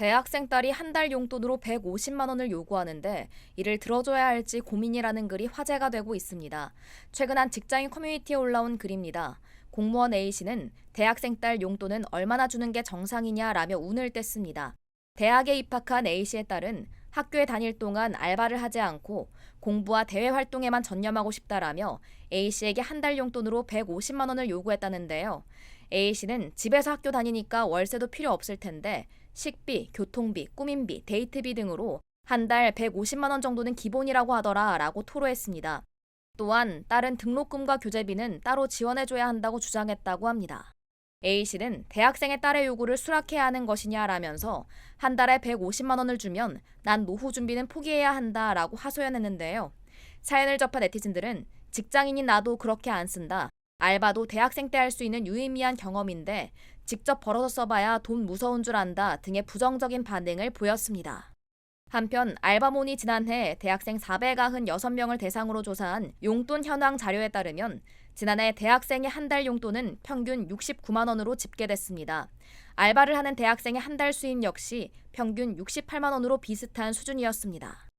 대학생 딸이 한 달 용돈으로 150만 원을 요구하는데 이를 들어줘야 할지 고민이라는 글이 화제가 되고 있습니다. 최근 한 직장인 커뮤니티에 올라온 글입니다. 공무원 A씨는 대학생 딸 용돈은 얼마나 주는 게 정상이냐라며 운을 뗐습니다. 대학에 입학한 A씨의 딸은 학교에 다닐 동안 알바를 하지 않고 공부와 대외 활동에만 전념하고 싶다라며 A씨에게 한 달 용돈으로 150만 원을 요구했다는데요. A씨는 집에서 학교 다니니까 월세도 필요 없을 텐데 식비, 교통비, 꾸민비, 데이트비 등으로 한 달 150만 원 정도는 기본이라고 하더라 라고 토로했습니다. 또한 딸은 등록금과 교재비는 따로 지원해줘야 한다고 주장했다고 합니다. A씨는 대학생의 딸의 요구를 수락해야 하는 것이냐라면서 한 달에 150만 원을 주면 난 노후 준비는 포기해야 한다라고 하소연했는데요. 사연을 접한 네티즌들은 직장인인 나도 그렇게 안 쓴다. 알바도 대학생 때 할 수 있는 유의미한 경험인데 직접 벌어서 써봐야 돈 무서운 줄 안다 등의 부정적인 반응을 보였습니다. 한편 알바몬이 지난해 대학생 496명을 대상으로 조사한 용돈 현황 자료에 따르면 지난해 대학생의 한 달 용돈은 평균 69만 원으로 집계됐습니다. 알바를 하는 대학생의 한 달 수입 역시 평균 68만 원으로 비슷한 수준이었습니다.